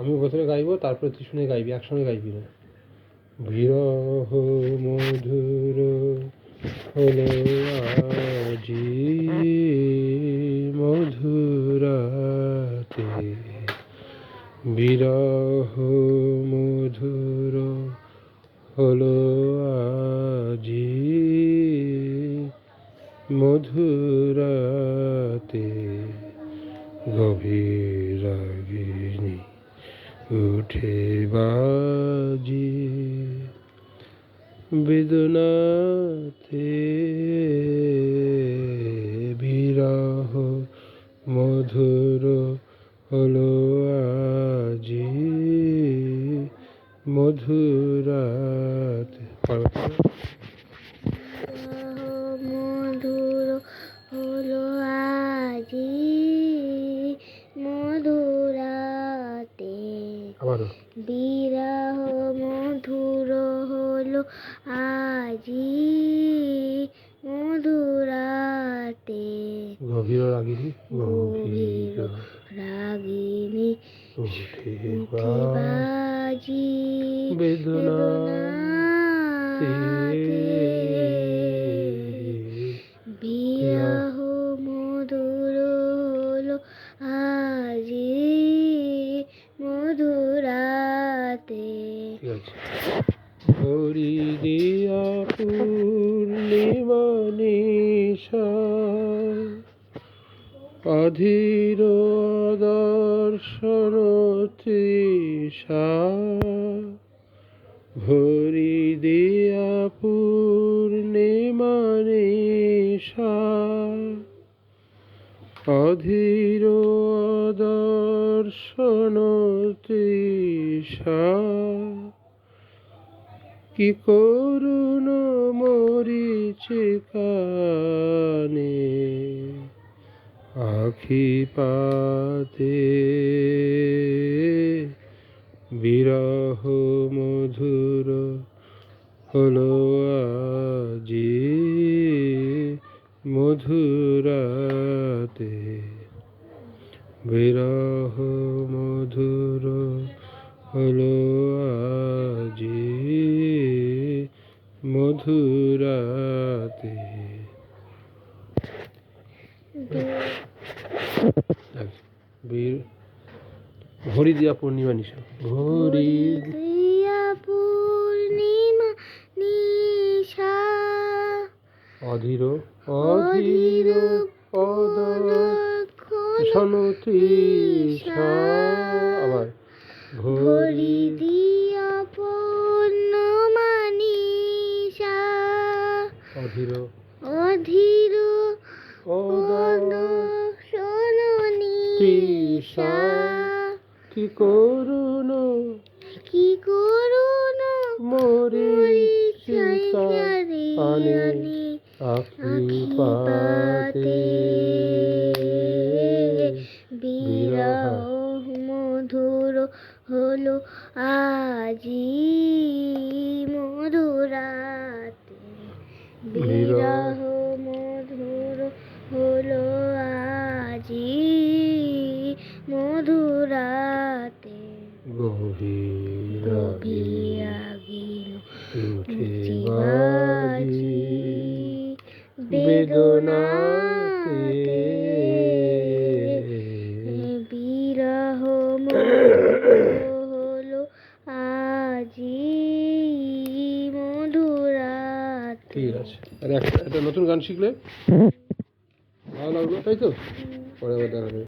আমি প্রথমে গাইবো, তারপরে তুই শুনে গাইবি, একসঙ্গে গাইবি না। বিরহ মধুর হলো আজি মধুরাতে বিরহ মধুর হলো আজি মধুরাতে গভীর রাগিনী উঠে বাজি। বেদনাতে বিরহ মধুর হলো আজি। মধুরাতে। বিরহ মধুর হলো আজি। মধুরাতে গভীর রাগিনী গভীর রাগিনী বাজি বেদনাতে হরি দিয়া পূর্ণিমা নিশা অধীর দর্শন তৃষা। ভরি দিয়া পূর্ণিমা নিশা অধীর দর্শন তৃষা। কি করুণ মরিচিকানে আখি পাতে বিরহ মধুর হলো আজি মধুরাতে। বিরহ মধুর হলো মধুরাতে। বীর ভরি দিয়া পূর্ণিমা নিশা। ভরি দিয়া পূর্ণিমা নিশা। অধীর অধীর পদ সনতিশা আবার। ভরি দিয়া অধীর। অধীর। কি করুন কি করুন মরি আনে আপনি পাতে বিরহ মধুর ঠিক আছে। আর একটা একটা নতুন গান শিখলে? ভালো লাগল, তাই তো? পরে আবার দেখা